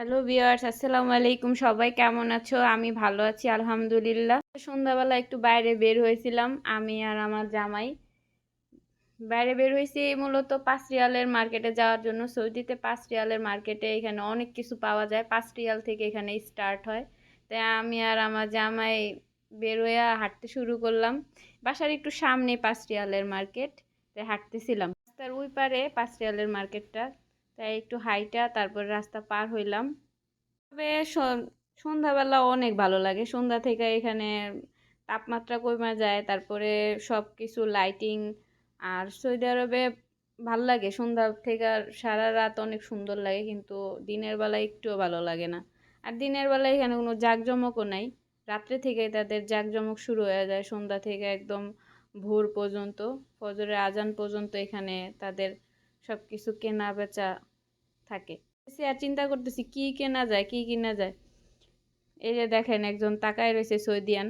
Hello viewers, আসসালামু আলাইকুম। সবাই কেমন আছো? আমি ভালো আছি, আলহামদুলিল্লাহ। সন্ধ্যাবেলা একটু বাইরে বের হয়েছিলাম, আমি আর আমার জামাই। বাইরে বের হয়েছি মূলত পাঁচ রিয়ালের মার্কেটে যাওয়ার জন্য। সৌদিতে পাঁচ রিয়ালের মার্কেটে এখানে অনেক কিছু পাওয়া যায়। পাঁচ রিয়াল থেকে এখানে স্টার্ট হয়। তাই আমি আর আমার জামাই বের হয়ে হাঁটতে শুরু করলাম। বাসার একটু সামনে পাঁচ রিয়ালের মার্কেট তাই হাঁটতেছিলাম। রাস্তার ওই পারে পাঁচ রিয়ালের মার্কেটটা। তাই একটু হাইটা তারপর রাস্তা পার হইলাম। তবে সন্ধ্যাবেলা অনেক ভালো লাগে। সন্ধ্যা থেকে এখানে তাপমাত্রা কমে যায়, তারপরে সব কিছু লাইটিং আর সৌদি আরবে ভালো লাগে। সন্ধ্যা থেকে সারা রাত অনেক সুন্দর লাগে, কিন্তু দিনের বেলা একটুও ভালো লাগে না। আর দিনের বেলা এখানে কোনো জাঁকজমকও নাই। রাত্রে থেকে তাদের জাঁকজমক শুরু হয়ে যায় সন্ধ্যা থেকে একদম ভোর পর্যন্ত। ফজরের আজান পর্যন্ত এখানে তাদের সব কিছু কেনা বেচা থাকে। আর চিন্তা করতেছি, কি কেনা যায়, কি কিনা যায়। এই যে দেখেন একজন তাকায় রয়েছে সৌদিয়ান।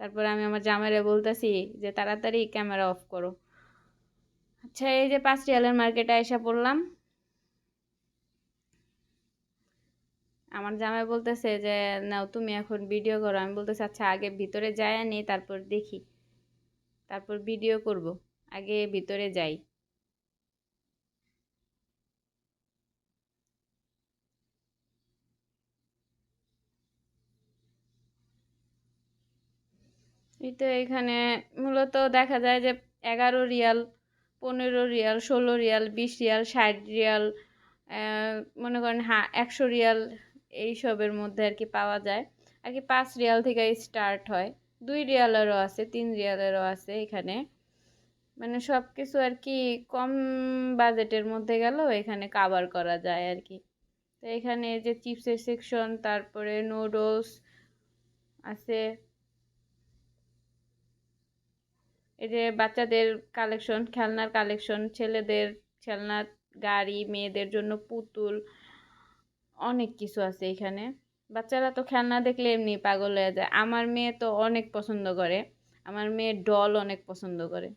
তারপরে আমি আমার জামাইরে বলতেছি যে, তাড়াতাড়ি ক্যামেরা অফ করো। আচ্ছা এই যে পাঁচ রিয়ালের মার্কেটে এসে পড়লাম। আমার জামাই বলতেছে যে, নাও, তুমি এখন ভিডিও করো। আমি বলতেছি আচ্ছা আগে ভিতরে যাই নি তারপর দেখি। তারপর ভিডিও করব, আগে ভিতরে যাই। এই তো এখানে মূলত দেখা যায় যে এগারো রিয়াল, পনেরো রিয়াল, ষোলো রিয়াল, বিশ রিয়াল, ষাট রিয়াল মনে করেন হ্যাঁ একশো রিয়াল এইসবের মধ্যে আর কি পাওয়া যায়। আর কি পাঁচ রিয়াল থেকে স্টার্ট হয়। দুই রিয়ালেরও আছে, তিন রিয়ালেরও আছে এখানে। মানে সব কিছু আর কি কম বাজেটের মধ্যে গেলেও এখানে কাভার করা যায় আর কি। তো এখানে যে চিপসের সেকশন তারপরে নুডলস আছে। এই যে বাচ্চাদের কালেকশন খেলনার কালেকশন ছেলেদের খেলনা, গাড়ি, মেয়েদের জন্য পুতুল, অনেক কিছু আছে এখানে। বাচ্চারা তো খেলনা দেখলে এমনি পাগল হয়ে যায়। আমার মেয়ে তো অনেক পছন্দ করে। আমার মেয়ে ডল অনেক পছন্দ করে।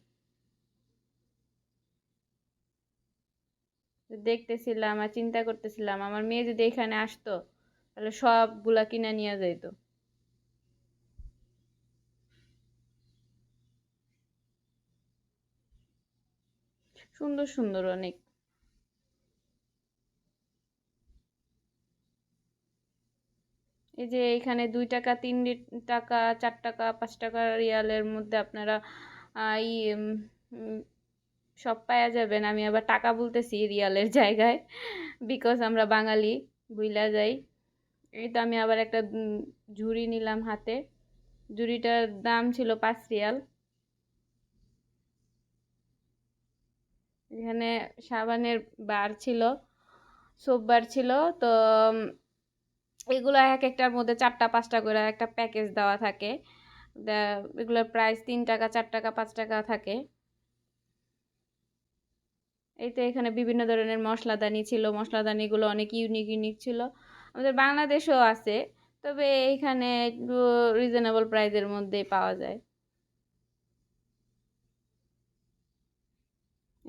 দেখতেছিলাম আর চিন্তা করতেছিলাম, আমার মেয়ে যদি এখানে আসতো, তাহলে সবগুলা কিনে নিয়ে যাইতো। সুন্দর সুন্দর অনেক। এই যে এখানে দুই টাকা তিন টাকা চার টাকা পাঁচ টাকা রিয়ালের মধ্যে আপনারা আহ, ই উম, উম, সব পাওয়া যাবেন। আমি আবার টাকা বলতেছি রিয়ালের জায়গায় বিকজ আমরা বাঙালি বুইলা যাই। এই তো আমি আবার একটা ঝুড়ি নিলাম হাতে। ঝুড়িটার দাম ছিল পাঁচ রিয়াল। এখানে সাবানের বার ছিল সোপ বার ছিল, তো এগুলো এক একটার মধ্যে চারটা, পাঁচটা করে একটা প্যাকেজ দেওয়া থাকে। এগুলোর প্রাইস তিন টাকা, চার টাকা, পাঁচ টাকা থাকে। এই তো এখানে বিভিন্ন ধরনের মশলাদানি ছিল, মশলাদানিগুলো অনেক ইউনিক ইউনিক ছিল। আমাদের বাংলাদেশেও আছে, তবে এখানে একটু রিজনেবল প্রাইসের মধ্যেই পাওয়া যায়।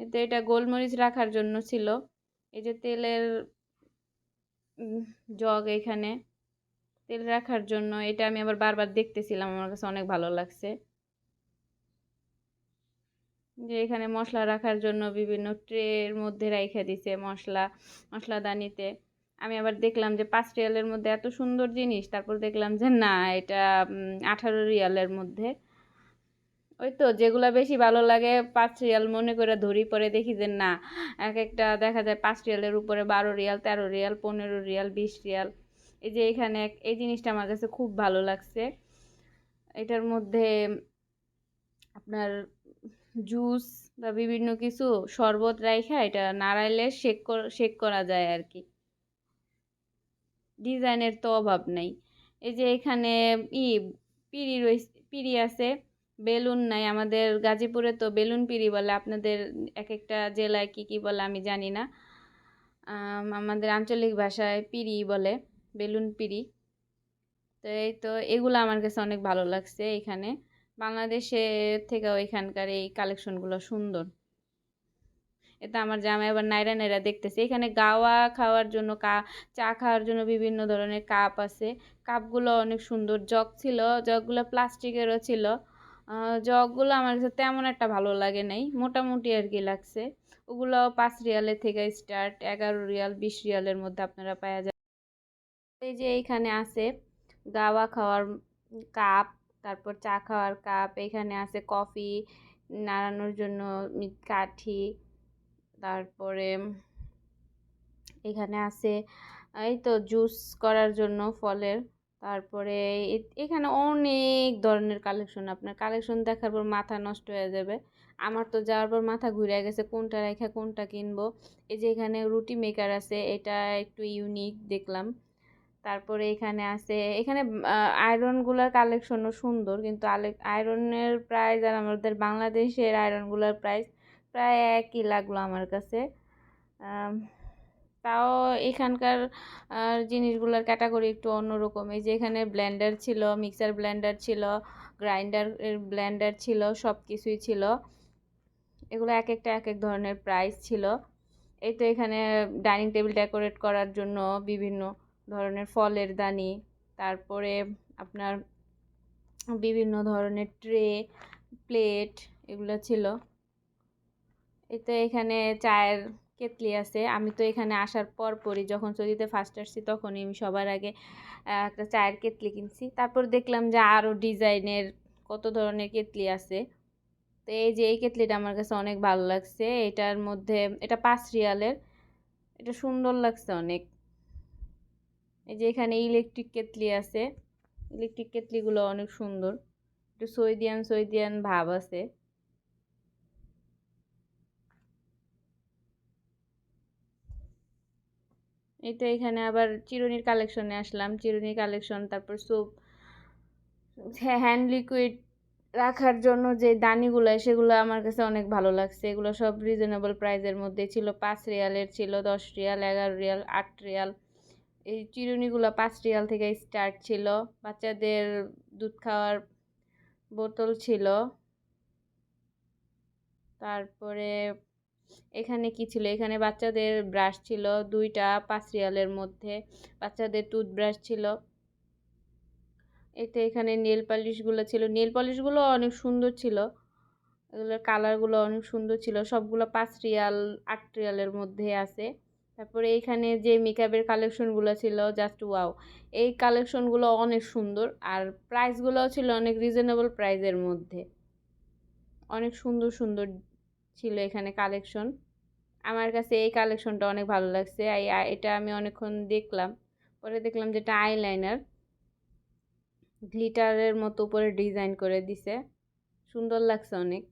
এতে এটা গোলমরিচ রাখার জন্য ছিল। এই যে তেলের জগ এখানে, তেল রাখার জন্য এটা আমি আবার বারবার দেখতেছিলাম, আমার কাছে অনেক ভালো লাগছে। যে এখানে মশলা রাখার জন্য বিভিন্ন ট্রের মধ্যে রাইখা দিছে মশলা মশলাদানিতে আমি আবার দেখলাম যে পাঁচ রিয়ালের মধ্যে এত সুন্দর জিনিস, তারপর দেখলাম যে না, এটা আঠারো রিয়ালের মধ্যে। ওই তো যেগুলা বেশি ভালো লাগে, পাঁচ রিয়াল মনে করে ধরি, পরে দেখি যে না, এক একটা দেখা যায় পাঁচ রিয়ালের উপরে বারো রিয়াল, তেরো রিয়াল, পনেরো রিয়াল, বিশ রিয়াল। এই যে এখানে এই জিনিসটা আমার কাছে খুব ভালো লাগছে। এটার মধ্যে আপনার জুস বা বিভিন্ন কিছু শরবত রাইখা, এটা নাড়াইলে শেক শেক করা যায় আর কি ডিজাইনের তো অভাব নেই। এই যে এখানে ই, পিড়ি রয়েছে পিড়ি আছে। বেলুন নাই, আমাদের গাজীপুরে তো বেলুন পিড়ি বলে, আপনাদের এক একটা জেলায় কি কি বলে আমি জানি না। আমাদের আঞ্চলিক ভাষায় পিড়ি বলে, বেলুন পিড়ি। তো এই তো, এগুলো আমার কাছে অনেক ভালো লাগছে এখানে। বাংলাদেশে থেকেও এখানকার এই কালেকশনগুলো সুন্দর। এতে আমার জামাই আবার নাইরা নাইরা দেখতেছে। এখানে গাওয়া খাওয়ার জন্য, কা, চা খাওয়ার জন্য বিভিন্ন ধরনের কাপ আছে। কাপগুলো অনেক সুন্দর, জগ ছিল, জগগুলো প্লাস্টিকেরও ছিল। জগগুলো আমার কাছে তেমন একটা ভালো লাগে নাই। মোটামুটি আর কি লাগছে। ওগুলো পাঁচ রিয়ালের থেকে স্টার্ট এগারো রিয়াল, বিশ রিয়ালের মধ্যে আপনারা পাওয়া যায় এই যে এইখানে আছে গাওয়া খাওয়ার কাপ, তারপর চা খাওয়ার কাপ, এখানে আছে কফি, নাড়ানোর জন্য কাঠি, তারপরে এখানে আছে, এই তো জুস করার জন্য ফলের। তারপরে এখানে অনেক ধরনের কালেকশন আপনার কালেকশন দেখার পর মাথা নষ্ট হয়ে যাবে। আমার তো যাওয়ার পর মাথা ঘুরে গেছে, কোনটা রেখে কোনটা কিনবো। এই যে এখানে রুটি মেকার আছে, এটা একটু ইউনিক দেখলাম। তারপরে এখানে আছে, এখানে আয়রনগুলোর কালেকশনও সুন্দর, কিন্তু আয়রনের প্রাইস আর আমাদের বাংলাদেশের আয়রনগুলোর প্রাইস প্রায় একই লাগল আমার কাছে। তাও এখানকার জিনিসগুলোর ক্যাটাগরি একটু অন্যরকম। এই যে এখানে ব্লেন্ডার ছিল মিক্সার ব্লেন্ডার ছিল গ্রাইন্ডার ব্লেন্ডার ছিল সব কিছুই ছিল। এগুলো এক একটা এক এক ধরনের প্রাইস ছিল। এই তো এখানে ডাইনিং টেবিল ডেকোরেট করার জন্য বিভিন্ন ধরনের ফলের দানি, তারপরে আপনার বিভিন্ন ধরনের ট্রে প্লেট এগুলো ছিল। এই তো এখানে চায়ের কেতলি আছে। আমি তো এখানে আসার পর পরই যখন সৌদিতে ফার্স্ট আসছি তখনই আমি সবার আগে একটা চায়ের কেতলি কিনছি। তারপর দেখলাম যে আরও ডিজাইনের কত ধরনের কেতলি আছে। তো এই যে এই কেতলিটা আমার কাছে অনেক ভালো লাগছে। এটার মধ্যে, এটা পাঁচ রিয়ালের। এটা সুন্দর লাগছে অনেক। এই যে এখানে ইলেকট্রিক কেতলি আছে। ইলেকট্রিক কেতলিগুলো অনেক সুন্দর। একটু সৈদিয়ান সৈদিয়ান ভাব আছে। এই তো এখানে আবার চিরুনির কালেকশনে আসলাম। চিরুনির কালেকশন তারপর সোপ হ্যান্ড লিকুইড রাখার জন্য যে দানিগুলো, সেগুলো আমার কাছে অনেক ভালো লাগছে। এগুলো সব রিজনেবল প্রাইসের মধ্যে ছিল। পাঁচ রিয়ালের ছিল, দশ রিয়াল, এগারো রিয়াল, আট রিয়াল। এই চিরুনিগুলো পাঁচ রিয়াল থেকে স্টার্ট ছিল। বাচ্চাদের দুধ খাওয়ার বোতল ছিল। তারপরে এখানে কি ছিল? এখানে বাচ্চাদের ব্রাশ ছিল, দুইটা পাঁচ রিয়ালের মধ্যে। বাচ্চাদের টুথব্রাশ ছিল। এতে এখানে নেল পালিশগুলো ছিল। নেল পালিশগুলো অনেক সুন্দর ছিল। এগুলোর কালারগুলো অনেক সুন্দর ছিল। সবগুলো পাঁচ রিয়াল আট রিয়ালের মধ্যে আছে। তারপরে এইখানে যে মেকআপের কালেকশনগুলো ছিল জাস্ট ওয়াও এই কালেকশনগুলো অনেক সুন্দর। আর প্রাইসগুলোও ছিল অনেক রিজনেবল প্রাইসের মধ্যে। অনেক সুন্দর সুন্দর ছিল এখানে কালেকশন আমার কাছে এই কালেকশনটা অনেক ভালো লাগছে। এটা আমি অনেকক্ষণ দেখলাম। পরে দেখলাম যে এটা আইলাইনার গ্লিটারের মতো উপরে ডিজাইন করে দিছে। সুন্দর লাগছে অনেক।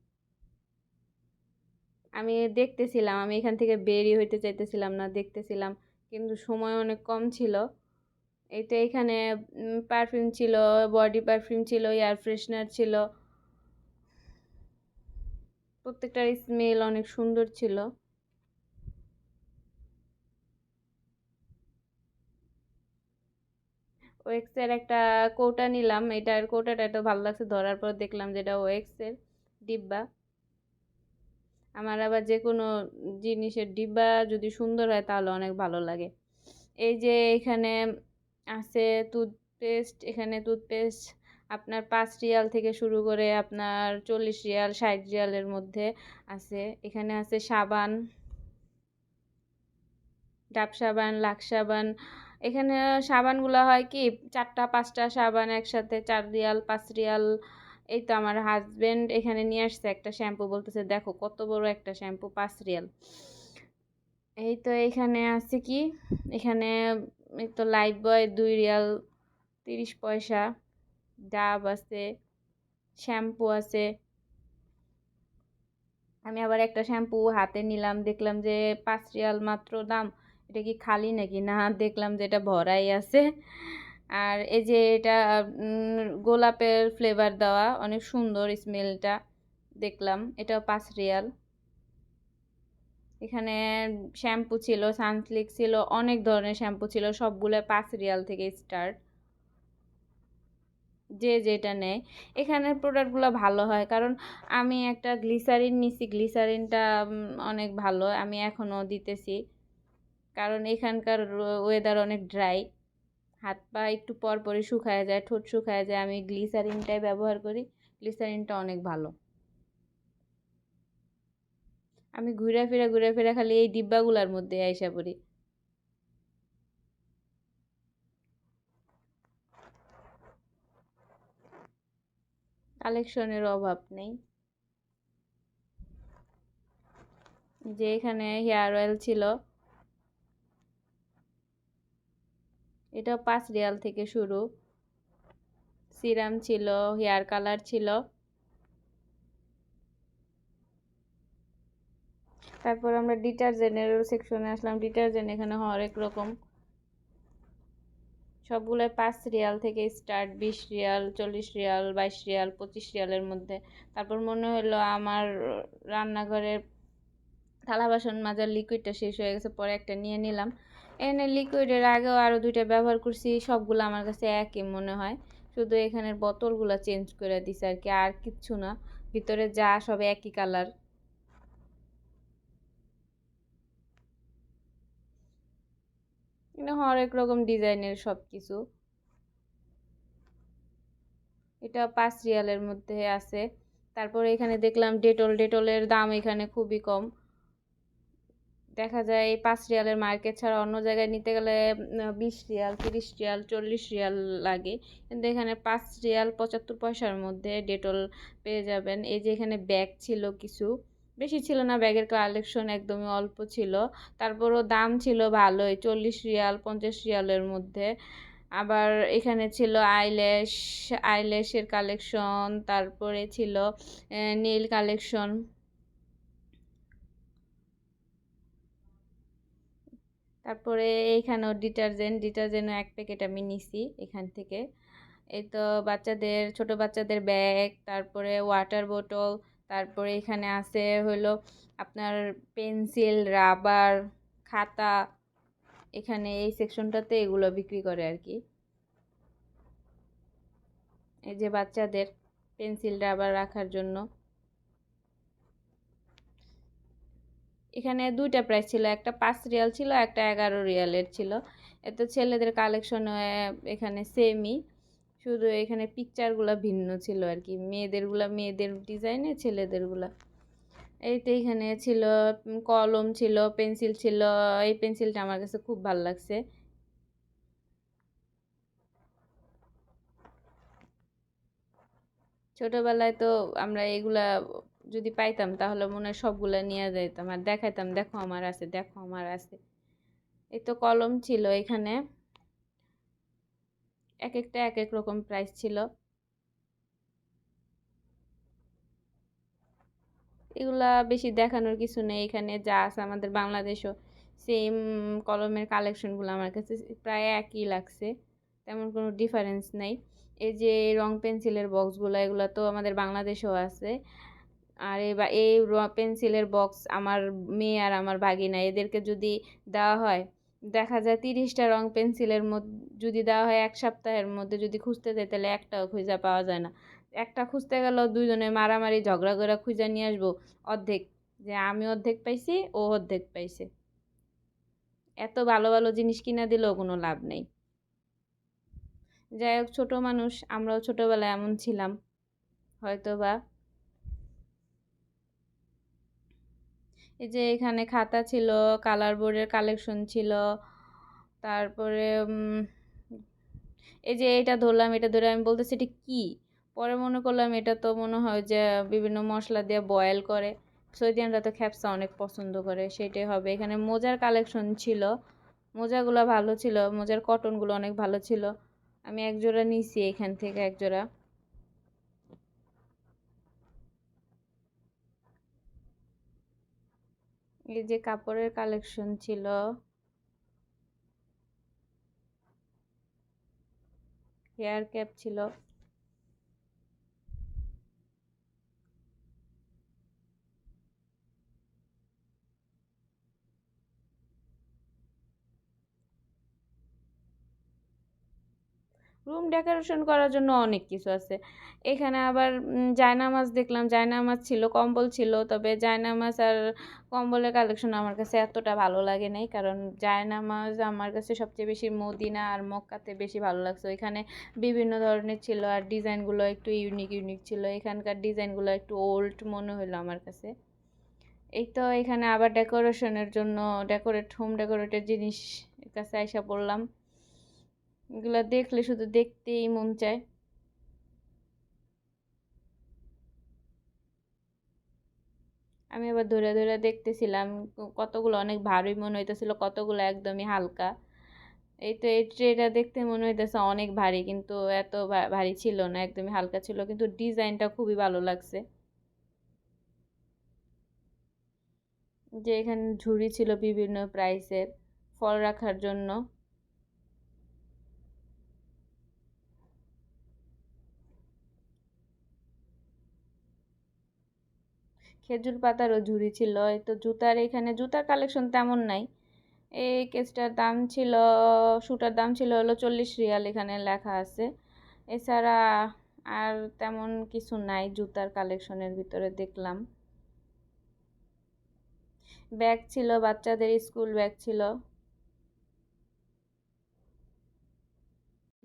আমি দেখতেছিলাম, আমি এখান থেকে বেরিয়ে হইতে চাইতেছিলাম না, দেখতেছিলাম। কিন্তু সময় অনেক কম ছিল। এইটা এখানে পারফিউম ছিল বডি পারফিউম ছিল এয়ার ফ্রেশনার ছিল। প্রত্যেকটার স্মেল অনেক সুন্দর ছিল। ওয়েক্সের একটা কৌটা নিলাম, এটার কৌটাটা এত ভালো লাগছে, ধরার পর দেখলাম যেটা ওয়েক্সের ডিব্বা। আমার আবার যে কোনো জিনিসের ডিব্বা যদি সুন্দর হয় তাহলে অনেক ভালো লাগে। এই যে এখানে আছে টুথপেস্ট এখানে টুথপেস্ট আপনার পাঁচ রিয়াল থেকে শুরু করে আপনার চল্লিশ রিয়াল, ষাট রিয়ালের মধ্যে আছে। এখানে আছে সাবান, ডাব সাবান লাক্স সাবান। এখানে সাবানগুলো হয় কি, চারটা, পাঁচটা সাবান একসাথে, চার রিয়াল, পাঁচ রিয়াল। এই তো আমার হাজব্যান্ড এখানে নিয়ে আসছে একটা শ্যাম্পু বলতেছে, দেখো কত বড় একটা শ্যাম্পু পাঁচ রিয়াল। এই তো এখানে আছে কি, এখানে তো লাইফ বয় দুই রিয়াল তিরিশ পয়সা। ডাব আছে, শ্যাম্পু আছে। আমি আবার একটা শ্যাম্পু হাতে নিলাম, দেখলাম যে পাঁচ রিয়াল মাত্র দাম। এটা কি খালি নাকি? না, দেখলাম যে এটা ভরাই আছে। আর এই যে এটা গোলাপের ফ্লেভার দেওয়া, অনেক সুন্দর স্মেলটা দেখলাম। এটাও পাঁচ রিয়াল। এখানে শ্যাম্পু ছিল, সানসিল্ক ছিল, অনেক ধরনের শ্যাম্পু ছিল, সবগুলো পাঁচ রিয়াল থেকে স্টার্ট যে যেটা নেয়। এখানের প্রোডাক্টগুলো ভালো হয়। কারণ আমি একটা গ্লিসারিন নিছি। গ্লিসারিনটা অনেক ভালো। আমি এখনও দিতেছি। কারণ এখানকার ওয়েদার অনেক ড্রাই হাত পা একটু পর পরই শুকায় যায়, ঠোঁট শুকায় যায়। আমি গ্লিসারিনটাই ব্যবহার করি। গ্লিসারিনটা অনেক ভালো। আমি ঘুরে ফিরে ঘুরে ফিরে খালি এই ডিব্বাগুলোর মধ্যে আইসা পড়ি। কালেকশনের অভাব নেই। যে এখানে হেয়ার অয়েল ছিল। এটা পাঁচ রিয়াল থেকে শুরু। সিরাম ছিল হেয়ার কালার ছিল। তারপর আমরা ডিটারজেন্টের সেকশনে আসলাম। ডিটারজেন্ট এখানে হরেক রকম। সবগুলো পাঁচ রিয়াল থেকে স্টার্ট বিশ রিয়াল, চল্লিশ রিয়াল, বাইশ রিয়াল, পঁচিশ রিয়ালের মধ্যে। তারপর মনে হলো আমার রান্নাঘরের থালা বাসন মাজার লিকুইডটা শেষ হয়ে গেছে, পরে একটা নিয়ে নিলাম। এনে লিকুইডের আগেও আরও দুইটা ব্যবহার করছি, সবগুলো আমার কাছে একই মনে হয়। শুধু এখানের বোতলগুলো চেঞ্জ করে দিছে আর কি, আর কিচ্ছু না। ভিতরে যা সব একই কালার হরেক রকম ডিজাইনের সব কিছু এটা পাঁচ রিয়ালের মধ্যে আছে। তারপরে এখানে দেখলাম ডেটল, ডেটলের দাম এখানে খুবই কম। দেখা যায় এই পাঁচ রিয়ালের মার্কেট ছাড়া অন্য জায়গায় নিতে গেলে বিশ রিয়াল, তিরিশ রিয়াল, চল্লিশ রিয়াল লাগে। কিন্তু এখানে পাঁচ রিয়াল পঁচাত্তর পয়সার মধ্যে ডেটল পেয়ে যাবেন। এই যে এখানে ব্যাগ ছিল কিছু। বেশি ছিল না, ব্যাগের কালেকশন একদমই অল্প ছিল। তারপরও দাম ছিল ভালোই, চল্লিশ রিয়াল, পঞ্চাশ রিয়ালের মধ্যে। আবার এখানে ছিল আইল্যাশ আইল্যাশের কালেকশন তারপরে ছিল নীল কালেকশন তারপরে এইখানেও ডিটারজেন্ট ডিটারজেন্টও এক প্যাকেট আমি নিছি এখান থেকে। এই তো বাচ্চাদের, ছোট বাচ্চাদের ব্যাগ তারপরে ওয়াটার বোতল তারপরে এখানে আছে হলো আপনার পেন্সিল, রাবার, খাতা। এখানে এই সেকশনটাতে এগুলো বিক্রি করে আর কি। এই যে বাচ্চাদের পেন্সিল, রাবার রাখার জন্য। এখানে দুইটা প্রাইস ছিল, একটা পাঁচ রিয়াল ছিল, একটা এগারো রিয়ালের ছিল। এত ছেলেদের কালেকশন এখানে সেমই শুধু এখানে পিকচারগুলো ভিন্ন ছিল আর কি মেয়েদেরগুলা মেয়েদের ডিজাইনে ছেলেদেরগুলা তো এখানে ছিল কলম ছিল পেন্সিল ছিল। এই পেন্সিলটা আমার কাছে খুব ভালো লাগছে। ছোটবেলায় তো আমরা এগুলা যদি পাইতাম, তাহলে মনে হয় সবগুলা নিয়ে যাইতাম। আর দেখাইতাম, দেখো আমার আছে, দেখো আমার আছে। এই তো কলম ছিল এখানে। এক একটা এক এক রকম প্রাইস ছিল। এগুলা বেশি দেখানোর কিছু নেই। এখানে যা আছে আমাদের বাংলাদেশও সেম কলমের কালেকশনগুলো আমার কাছে প্রায় একই লাগছে। তেমন কোনো ডিফারেন্স নেই। এই যে রং পেন্সিলের বক্সগুলো এগুলো তো আমাদের বাংলাদেশেও আছে। আর এই পেন্সিলের বক্স আমার মেয়ে আর আমার ভাগিনা, এদেরকে যদি দেওয়া হয় দেখা যায় তিরিশটা রং পেন্সিলের মধ্যে যদি দেওয়া হয় এক সপ্তাহের মধ্যে যদি খুঁজতে যাই তাহলে একটাও খুঁজে পাওয়া যায় না। একটা খুঁজতে গেলেও দুইজনে মারামারি, ঝগড়া করে খুঁজে নিয়ে আসব অর্ধেক। যে আমি অর্ধেক পাইছি, ও অর্ধেক পাইছে। এত ভালো ভালো জিনিস কিনা দিলেও কোনো লাভ নেই। যাই হোক, ছোটো মানুষ, আমরাও ছোটোবেলায় এমন ছিলাম। হয়তো বা এই যে এখানে খাতা ছিল কালার বোর্ডের কালেকশন ছিল, তারপরে এই যে এটা ধরলাম, এটা ধরে আমি বলতেছি এটা কী? পরে মনে করলাম এটা তো মনে হয় যে বিভিন্ন মশলা দিয়ে বয়েল করে। সৈদিয়ানরা তো খ্যাপসা অনেক পছন্দ করে সেটাই হবে। এখানে মোজার কালেকশন ছিল, মোজাগুলো ভালো ছিল, মোজার কটনগুলো অনেক ভালো ছিল। আমি এক জোড়া নিছি এখান থেকে এক জোড়া এই যে কাপড়ের কালেকশন ছিল। হেয়ার ক্যাপ ছিল। ডেকোরেশন করার জন্য অনেক কিছু আছে। এখানে আবার জায়নামাজ দেখলাম। জায়নামাজ ছিল, কম্বল ছিল, তবে জায়নামাজ আর কম্বলের কালেকশন আমার কাছে এতটা ভালো লাগে নাই, কারণ জায়নামাজ আমার কাছে সবচেয়ে বেশি মদিনা আর মক্কাতে বেশি ভালো লাগছে। এখানে বিভিন্ন ধরনের ছিল আর ডিজাইনগুলো একটু ইউনিক ইউনিক ছিল। এখানকার ডিজাইনগুলো একটু ওল্ড মনে হলো আমার কাছে। এই তো এখানে আবার ডেকোরেশনের জন্য ডেকোরেট হোম ডেকোরেটের জিনিস কাছে আইসা পড়লাম। এগুলো দেখলে শুধু দেখতেই মন চায়। আমি আবার ধরে ধরে দেখতেছিলাম কতগুলো অনেক ভারী মনে হইতেছিল, কতগুলো একদমই হালকা। এই তো এই ট্রেটা দেখতে মনে হইতেছে অনেক ভারী, কিন্তু এত ভারী ছিল না, একদমই হালকা ছিল, কিন্তু ডিজাইনটা খুবই ভালো লাগছে। যে এখানে ঝুড়ি ছিল বিভিন্ন প্রাইসের, ফল রাখার জন্য। খেজুর পাতারও ঝুড়ি ছিল তো জুতার এখানে জুতার কালেকশন তেমন নাই। এই কেসটার দাম ছিল শুটার দাম ছিল হলো চল্লিশ রিয়াল এখানে লেখা আছে। এছাড়া আর তেমন কিছু নাই জুতার কালেকশনের ভিতরে দেখলাম। ব্যাগ ছিল, বাচ্চাদের স্কুল ব্যাগ ছিল।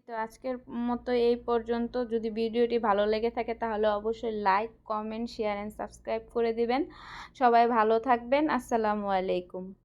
তো আজকের মতো এই পর্যন্ত। যদি ভিডিওটি ভালো লেগে থাকে তাহলে অবশ্যই like comment share and subscribe করে দিবেন। সবাই ভালো থাকবেন। আসসালামু আলাইকুম।